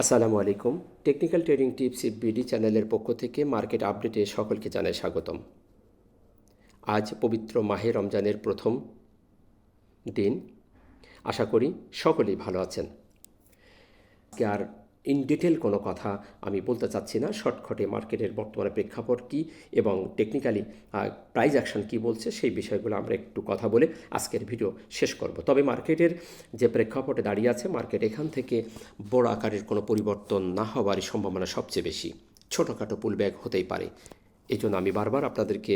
আসসালামু আলাইকুম। Technical trading tips BD চ্যানেলের পক্ষ থেকে মার্কেট আপডেটে সকলকে জানাই স্বাগতম। আজ পবিত্র মাহে রমজানের প্রথম দিন। আশা করি সকলেই ভালো আছেন। আর ইন ডিটেল কোনো কথা আমি বলতে চাচ্ছি না। শর্টখটে মার্কেটের বর্তমানে প্রেক্ষাপট কী এবং টেকনিক্যালি প্রাইজ অ্যাকশন কী বলছে সেই বিষয়গুলো আমরা একটু কথা বলে আজকের ভিডিও শেষ করব। তবে মার্কেটের যে প্রেক্ষাপটে দাঁড়িয়ে আছে, মার্কেট এখান থেকে বড় আকারের কোনো পরিবর্তন না হওয়ারই সম্ভাবনা সবচেয়ে বেশি। ছোটোখাটো পুলব্যাগ হতেই পারে। এই জন্য আমি বারবার আপনাদেরকে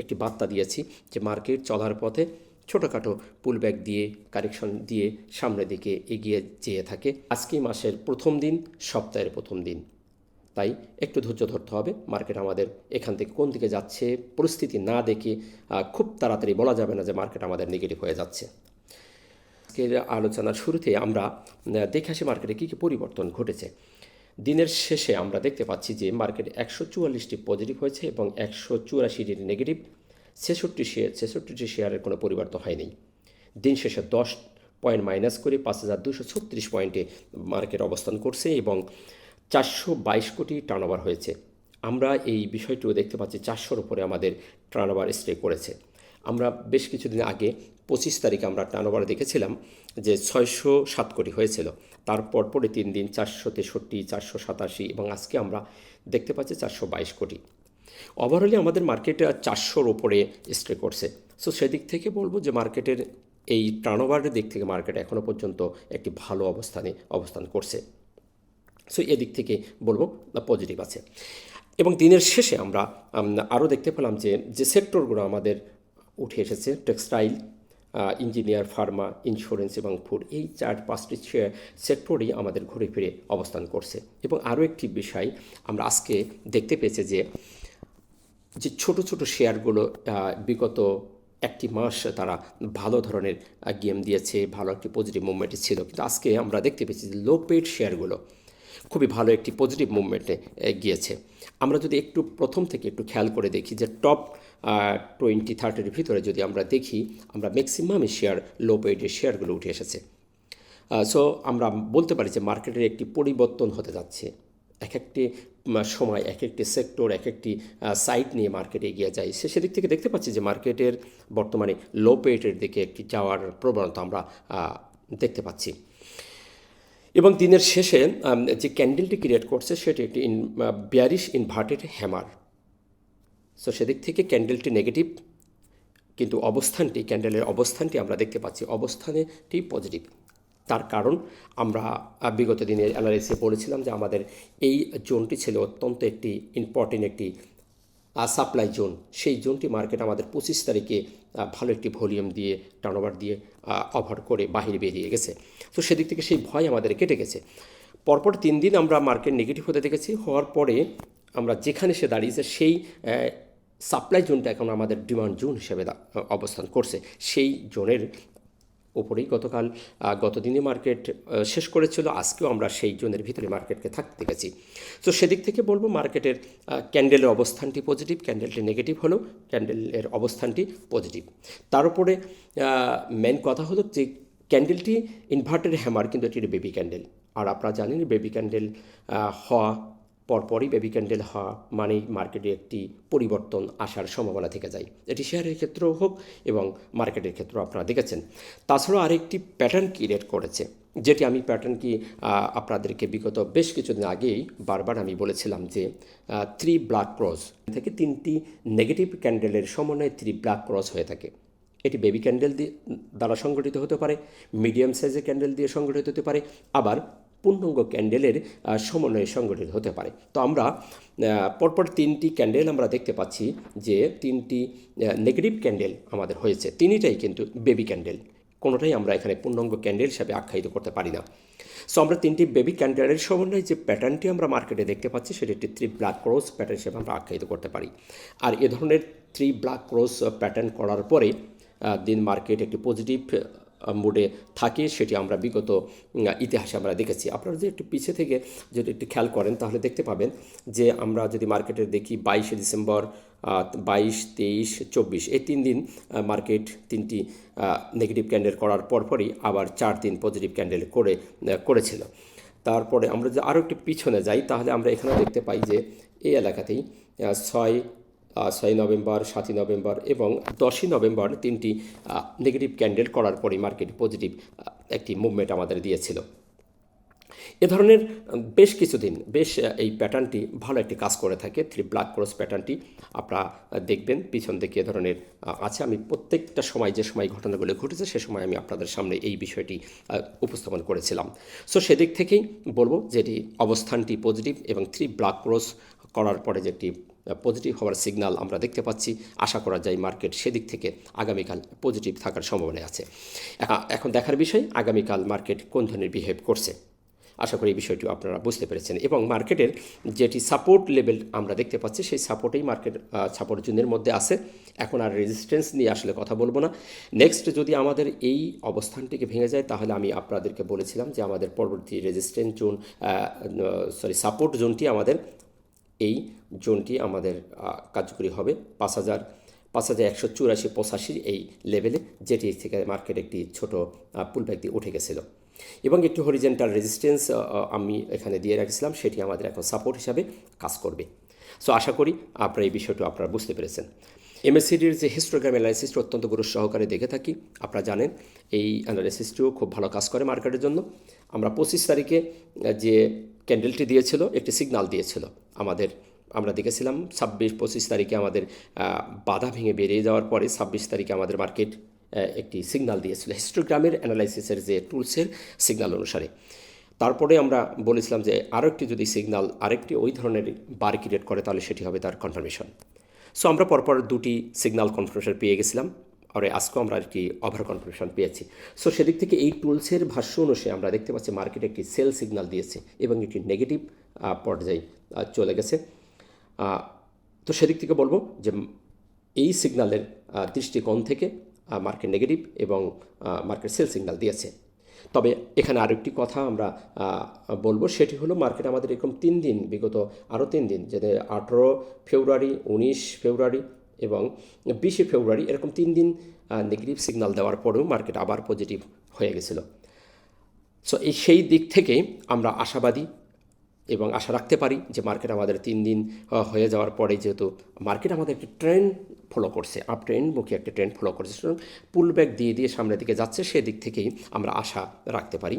একটি বার্তা দিয়েছি যে মার্কেট চলার পথে ছোটোখাটো পুলব্যাক দিয়ে কারেকশন দিয়ে সামনের দিকে এগিয়ে যেয়ে থাকে। আজকে মাসের প্রথম দিন, সপ্তাহের প্রথম দিন। তাই একটু ধৈর্য ধরতে হবে। মার্কেট আমাদের এখান থেকে কোন দিকে যাচ্ছে, পরিস্থিতি না দেখে খুব তাড়াতাড়ি বলা যাবে না যে মার্কেট আমাদের নেগেটিভ হয়ে যাচ্ছে। আজকের আলোচনার শুরুতে আমরা দেখে আসি মার্কেটে কী কী পরিবর্তন ঘটেছে। দিনের শেষে আমরা দেখতে পাচ্ছি যে মার্কেট একশো চুয়াল্লিশটি পজিটিভ হয়েছে এবং একশো চুরাশিটি নেগেটিভ ছেষট্টি শেয়ার ছেষট্টিটি শেয়ারের কোনো পরিবর্তন হয়নি দিন শেষে দশ পয়েন্ট মাইনাস করে পাঁচ হাজার দুশো ছত্রিশ পয়েন্টে মার্কেট অবস্থান করছে এবং চারশো বাইশ কোটি টার্নওভার হয়েছে। আমরা এই বিষয়টিও দেখতে পাচ্ছি, চারশোর উপরে আমাদের টার্নওভার স্টে করেছে। আমরা বেশ কিছুদিন আগে পঁচিশ তারিখে আমরা টার্নওভার দেখেছিলাম যে ছয়শো সাত কোটি হয়েছিল। তারপর পরে তিন দিন চারশো তেষট্টি, চারশো সাতাশি এবং আজকে আমরা দেখতে পাচ্ছি চারশো বাইশ কোটি। ওভারঅলি আমাদের মার্কেটে চারশোর ওপরে স্টে করছে। সো সেদিক থেকে বলব যে মার্কেটের এই টার্নওভারের দিক থেকে মার্কেট এখনও পর্যন্ত একটি ভালো অবস্থানে অবস্থান করছে। সো এদিক থেকে বলব পজিটিভ আছে। এবং দিনের শেষে আমরা আরও দেখতে পেলাম যে যে সেক্টরগুলো আমাদের উঠে এসেছে টেক্সটাইল ইঞ্জিনিয়ার ফার্মা ইন্স্যুরেন্স এবং ফুড এই চার পাঁচটি সেক্টরই আমাদের ঘুরে ফিরে অবস্থান করছে। এবং আরও একটি বিষয় আমরা আজকে দেখতে পেয়েছি যে যে ছোট ছোট শেয়ারগুলো বিগত একটি মাস তারা ভালো ধরনের গেম দিয়েছে, ভালো একটি পজিটিভ মুভমেন্টে ছিল। কিন্তু আজকে আমরা দেখতে পেয়েছি যে লো পেড শেয়ারগুলো খুবই ভালো একটি পজিটিভ মুভমেন্টে গিয়েছে। আমরা যদি একটু প্রথম থেকে একটু খেয়াল করে দেখি যে টপ টোয়েন্টি থার্টির ভিতরে যদি আমরা দেখি, আমরা ম্যাক্সিমামই শেয়ার লো পেডের শেয়ারগুলো উঠে এসেছে। সো আমরা বলতে পারি যে মার্কেটের একটি পরিবর্তন হতে যাচ্ছে। এক একটি সময় এক একটি সেক্টর এক একটি সাইট নিয়ে মার্কেটে এগিয়ে যায়। সে, সেদিক থেকে দেখতে পাচ্ছি যে মার্কেটের বর্তমানে লো পেটের দিকে একটি যাওয়ার প্রবণতা আমরা দেখতে পাচ্ছি। এবং দিনের শেষে যে ক্যান্ডেলটি ক্রিয়েট করছে সেটি একটি in bearish inverted hammer so সেদিক থেকে ক্যান্ডেলটি নেগেটিভ কিন্তু অবস্থানটি ক্যান্ডেলের অবস্থানটি আমরা দেখতে পাচ্ছি। অবস্থানেটি পজিটিভ তার কারণ আমরা বিগত দিনের অ্যানালিসে বলেছিলাম যে আমাদের এই জোনটি ছিল অত্যন্ত একটি ইম্পর্টেন্ট একটি সাপ্লাই জোন। সেই জোনটি মার্কেট আমাদের পঁচিশ তারিখে ভালো একটি ভলিউম দিয়ে টার্নওভার দিয়ে অভার করে বাহিরে বেরিয়ে গেছে। তো সেদিক থেকে সেই ভয় আমাদের কেটে গেছে। পরপর তিন দিন আমরা মার্কেট নেগেটিভ হতে দেখেছি। হওয়ার পরে আমরা যেখানে সে দাঁড়িয়েছে, সেই সাপ্লাই জোনটা এখন আমাদের ডিমান্ড জোন হিসেবে অবস্থান করছে। সেই জোনের ওপরেই গতকাল গতদিনে মার্কেট শেষ করেছিল। আজকেও আমরা সেই জোনের ভিতরে মার্কেটকে থাকতে দেখেছি। তো সেদিক থেকে বলব মার্কেটের ক্যান্ডেলের অবস্থানটি পজিটিভ ক্যান্ডেলটি নেগেটিভ হলো ক্যান্ডেলের অবস্থানটি পজিটিভ তার উপরে মেন কথা হলো যে ক্যান্ডেলটি ইনভার্টেড হ্যামার কিন্তু এটি বেবি ক্যান্ডেল আর আপনারা জানেন বেবি ক্যান্ডেল হওয়া পরপরই বেবি ক্যান্ডেল হওয়া মানেই মার্কেটে একটি পরিবর্তন আসার সম্ভাবনা থেকে যায়। এটি শেয়ারের ক্ষেত্রেও হোক এবং মার্কেটের ক্ষেত্রেও আপনারা দেখেছেন। তাছাড়াও আরেকটি প্যাটার্ন ক্রিয়েট করেছে, যেটি আমি প্যাটার্ন কি আপনাদেরকে বিগত বেশ কিছুদিন আগেই বারবার আমি বলেছিলাম যে থ্রি ব্ল্যাক ক্রস থেকে তিনটি নেগেটিভ ক্যান্ডেলের সমন্বয়ে থ্রি ব্ল্যাক ক্রস হয়ে থাকে। এটি বেবি ক্যান্ডেল দিয়ে দ্বারা সংগঠিত হতে পারে মিডিয়াম সাইজের ক্যান্ডেল দিয়ে সংগঠিত হতে পারে, আবার পূর্ণাঙ্গ ক্যান্ডেলের সমন্বয়ে সংগঠিত হতে পারে। তো আমরা পরপর তিনটি ক্যান্ডেল আমরা দেখতে পাচ্ছি যে তিনটি নেগেটিভ ক্যান্ডেল আমাদের হয়েছে। তিনটাই কিন্তু বেবি ক্যান্ডেল। কোনোটাই আমরা এখানে পূর্ণাঙ্গ ক্যান্ডেল হিসাবে আখ্যায়িত করতে পারি না। সো আমরা তিনটি বেবি ক্যান্ডেলের সমন্বয়ে যে প্যাটার্নটি আমরা মার্কেটে দেখতে পাচ্ছি, সেটি একটি থ্রি ব্ল্যাক ক্রস প্যাটার্ন হিসেবে আমরা আখ্যায়িত করতে পারি। আর এ ধরনের থ্রি ব্ল্যাক ক্রস প্যাটার্ন করার পরে দিন মার্কেট একটি পজিটিভ মুডে থাকে, সেটি আমরা বিগত ইতিহাসে আমরা দেখেছি। আপনারা যদি একটু পিছিয়ে থেকে যদি একটু খেয়াল করেন, তাহলে দেখতে পাবেন যে আমরা যদি মার্কেটে দেখি বাইশে ডিসেম্বর বাইশ, তেইশ, চব্বিশ, এই তিন দিন মার্কেট তিনটি নেগেটিভ ক্যান্ডেল করার পরপরই আবার চার দিন পজিটিভ ক্যান্ডেল করে করেছিল। তারপরে আমরা যে আরও একটু পিছনে যাই, তাহলে আমরা এখানে দেখতে পাই যে এই এলাকাতেই ছয় ছয় নভেম্বর, সাতই নভেম্বর এবং দশই নভেম্বর তিনটি নেগেটিভ ক্যান্ডেল করার পরে মার্কেট পজিটিভ একটি মুভমেন্ট আমাদের দিয়েছিল। এ ধরনের বেশ কিছুদিন, বেশ এই প্যাটার্নটি ভালো একটি কাজ করে থাকে। থ্রি ব্ল্যাক ক্রস প্যাটার্নটি আপনারা দেখবেন, পিছন দিকে এ ধরনের আছে। আমি প্রত্যেকটা সময় যে সময় ঘটনাগুলো ঘটেছে, সে সময় আমি আপনাদের সামনে এই বিষয়টি উপস্থাপন করেছিলাম। সো সেদিক থেকেই বলব যেটি অবস্থানটি পজিটিভ এবং থ্রি ব্ল্যাক ক্রস করার পরে যে একটি পজিটিভ হওয়ার সিগন্যাল আমরা দেখতে পাচ্ছি। আশা করা যায় মার্কেট সেদিক থেকে আগামীকাল পজিটিভ থাকার সম্ভাবনা আছে। এখন দেখার বিষয়, আগামীকাল মার্কেট কোন ধরনের বিহেভ করছে? আশা করি এই বিষয়টি আপনারা বুঝতে পেরেছেন। এবং মার্কেটের যেটি সাপোর্ট লেভেল আমরা দেখতে পাচ্ছি, সেই সাপোর্টেই মার্কেট সাপোর্ট জুনের মধ্যে আছে। এখন আর রেজিস্ট্যান্স নিয়ে আসলে কথা বলব না। নেক্সট যদি আমাদের এই অবস্থানটিকে ভেঙে যায়, তাহলে আমি আপনাদেরকে বলেছিলাম যে আমাদের পরবর্তী রেজিস্ট্যান্স জোন সরি সাপোর্ট জোনটি আমাদের এই জোনটি আমাদের কার্যকরী হবে। পাঁচ হাজার পাঁচ হাজার একশো চুরাশি পঁচাশি এই লেভেলে যেটি থেকে মার্কেট একটি ছোট পুলব্যাক দিয়ে উঠে গেছিল। এবং একটি হরিজেন্টাল রেজিস্ট্যান্স আমি এখানে দিয়ে রাখছিলাম, সেটি আমাদের এখন সাপোর্ট হিসাবে কাজ করবে। সো আশা করি আপনারা এই বিষয়টি আপনারা বুঝতে পেরেছেন। এমএসসিডির যে হিস্টোগ্রাম অ্যানালাইসিসটি অত্যন্ত গুরুত্ব সহকারে দেখে থাকি, আপনারা জানেন, এই অ্যানালাইসিসটিও খুব ভালো কাজ করে মার্কেটের জন্য। আমরা পঁচিশ তারিখে যে ক্যান্ডেলটি দিয়েছিল, একটি সিগনাল দিয়েছিল। আমাদের, আমরা দেখেছিলাম ছাব্বিশ, পঁচিশ তারিখে আমাদের বাধা ভেঙে বেরিয়ে যাওয়ার পরে ছাব্বিশ তারিখে আমাদের মার্কেট একটি সিগনাল দিয়েছিল। হিস্টোগ্রামের অ্যানালাইসিসের যে টুলসের সিগনাল অনুসারে। তারপরে আমরা বলেছিলাম যে আরও একটি যদি সিগনাল, আরেকটি ওই ধরনের বার ক্রিয়েট করে, তাহলে সেটি হবে তার কনফার্মেশন। সো আমরা পরপর দুটি সিগনাল কনফার্মেশন পেয়ে গেছিলাম। আর আজকেও আমরা একটি ওভার কনফার্মেশন পেয়েছি। সো সেদিক থেকে এই টুলসের ভাষ্য অনুসারে আমরা দেখতে পাচ্ছি মার্কেট একটি সেল সিগনাল দিয়েছে এবং একটি নেগেটিভ পর্যায়ে চলে গেছে। তো সেদিক থেকে বলব যে এই সিগন্যালের আহ, দৃষ্টিকোণ থেকে মার্কেট নেগেটিভ এবং মার্কেট সেল সিগনাল দিয়েছে। তবে এখানে আরেকটি কথা আমরা বলব সেটি হলো মার্কেট আমাদের এরকম তিন দিন বিগত আরও তিন দিন যে আঠেরো ফেব্রুয়ারি উনিশ ফেব্রুয়ারি এবং বিশে ফেব্রুয়ারি এরকম তিন দিন নেগেটিভ সিগনাল দেওয়ার পরেও মার্কেট আবার পজিটিভ হয়ে গেছিল। সো এই সেই দিক থেকে আমরা আশাবাদী এবং আশা রাখতে পারি যে মার্কেট আমাদের তিন দিন হয়ে যাওয়ার পরে যেহেতু মার্কেট আমাদের একটি ট্রেন্ড ফলো করছে আপ ট্রেন্ডমুখী একটা ট্রেন্ড ফলো করছে, সুতরাং পুল ব্যাক দিয়ে দিয়ে সামনের দিকে যাচ্ছে সেদিক থেকেই আমরা আশা রাখতে পারি।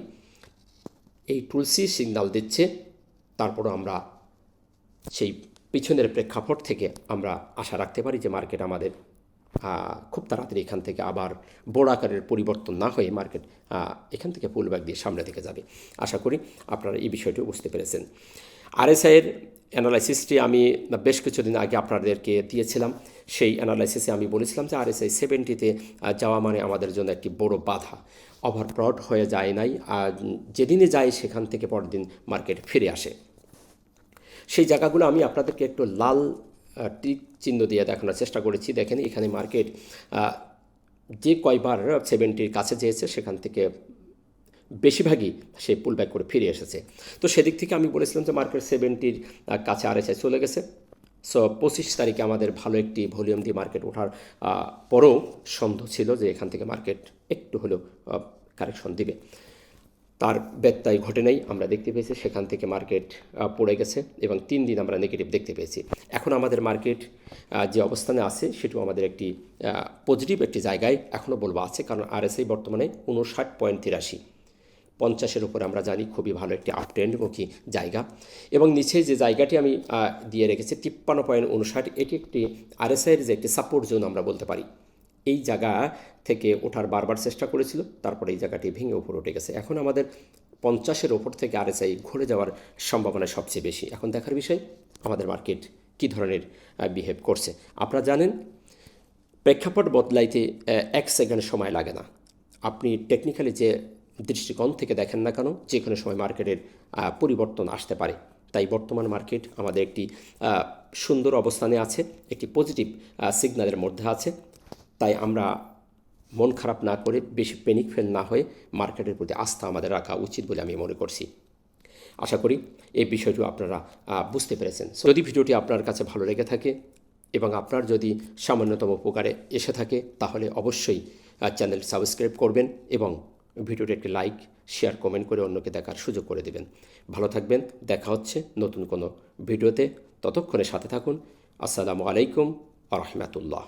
এই টুলসি সিগনাল দিচ্ছে, তারপরও আমরা সেই পিছনের প্রেক্ষাপট থেকে আমরা আশা রাখতে পারি যে মার্কেট আমাদের খুব তাড়াতাড়ি এখান থেকে আবার বড় আকারের পরিবর্তন না হয়ে মার্কেট এখান থেকে পুলব্যাক দিয়ে সামনে থেকে যাবে। আশা করি আপনারা এই বিষয়টি বুঝতে পেরেছেন। আরএসআইয়ের অ্যানালাইসিসটি আমি বেশ কিছুদিন আগে আপনাদেরকে দিয়েছিলাম। সেই অ্যানালাইসিসে আমি বলেছিলাম যে আরএসআই সেভেন্টিতে যাওয়া মানে আমাদের জন্য একটি বড় বাধা। ওভারব্রড হয়ে যায় নাই, আর যেদিনে যায় সেখান থেকে পরের দিন মার্কেট ফিরে আসে। সেই জায়গাগুলো আমি আপনাদেরকে একটু লাল টিক চিহ্ন দিয়ে দেখানোর চেষ্টা করেছি। দেখেন, এখানে মার্কেট যে কয়বার সেভেন্টির কাছে যেয়েছে, সেখান থেকে বেশিরভাগই সে পুল ব্যাক করে ফিরে এসেছে। তো সেদিক থেকে আমি বলেছিলাম যে মার্কেট সেভেন্টির কাছে আরএসআই চলে গেছে। সো পঁচিশ তারিখে আমাদের ভালো একটি ভলিউম দিয়ে মার্কেট ওঠার পরও সন্দেহ ছিল যে এখান থেকে মার্কেট একটু হলেও কারেকশন দিবে। তার ব্যত্যয় ঘটে নাই, আমরা দেখতে পেয়েছি, সেখান থেকে মার্কেট পড়ে গেছে এবং তিন দিন আমরা নেগেটিভ দেখতে পেয়েছি। এখন আমাদের মার্কেট যে অবস্থানে আছে, সেটিও আমাদের একটি পজিটিভ একটি জায়গায় এখনও বলব আছে, কারণ আরএসআই বর্তমানে উনষাট পয়েন্ট তিরাশি। পঞ্চাশের উপরে আমরা জানি খুবই ভালো একটি আপট্রেন্ডমুখী জায়গা। এবং নিচে যে জায়গাটি আমি দিয়ে রেখেছি, তিপ্পান্ন পয়েন্ট উনষাট এটি একটি আরএসআইয়ের যে একটি সাপোর্ট জোন আমরা বলতে পারি। এই জায়গা থেকে ওঠার বারবার চেষ্টা করেছিল, তারপরে এই জায়গাটি ভেঙে উপরে উঠে গেছে। এখন আমাদের পঞ্চাশের ওপর থেকে আরএসআই ঘুরে যাওয়ার সম্ভাবনা সবচেয়ে বেশি। এখন দেখার বিষয়, আমাদের মার্কেট কী ধরনের বিহেভ করছে? আপনারা জানেন, প্রেক্ষাপট বদলাইতে এক সেকেন্ড সময় লাগে না। আপনি টেকনিক্যালি যে দৃষ্টিকোণ থেকে দেখেন না কেন যে কোনো সময় মার্কেটের পরিবর্তন আসতে পারে। তাই বর্তমান মার্কেট আমাদের একটি সুন্দর অবস্থানে আছে, একটি পজিটিভ সিগন্যালের মধ্যে আছে। তাই আমরা মন খারাপ না করে বেশি প্যানিক ফেল না হয়ে মার্কেটের প্রতি আস্থা আমাদের রাখা উচিত বলে আমি মনে করছি। আশা করি এই বিষয়টি আপনারা বুঝতে পেরেছেন। যদি ভিডিওটি আপনার কাছে ভালো লেগে থাকে এবং আপনার যদি সামান্যতম উপকারে এসে থাকে, তাহলে অবশ্যই চ্যানেল সাবস্ক্রাইব করবেন এবং ভিডিওটি একটি লাইক শেয়ার কমেন্ট করে অন্যকে দেখার সুযোগ করে দেবেন। ভালো থাকবেন, দেখা হচ্ছে নতুন কোনো ভিডিওতে। ততক্ষণে সাথে থাকুন। আসসালামু আলাইকুম আ রহমতুল্লাহ।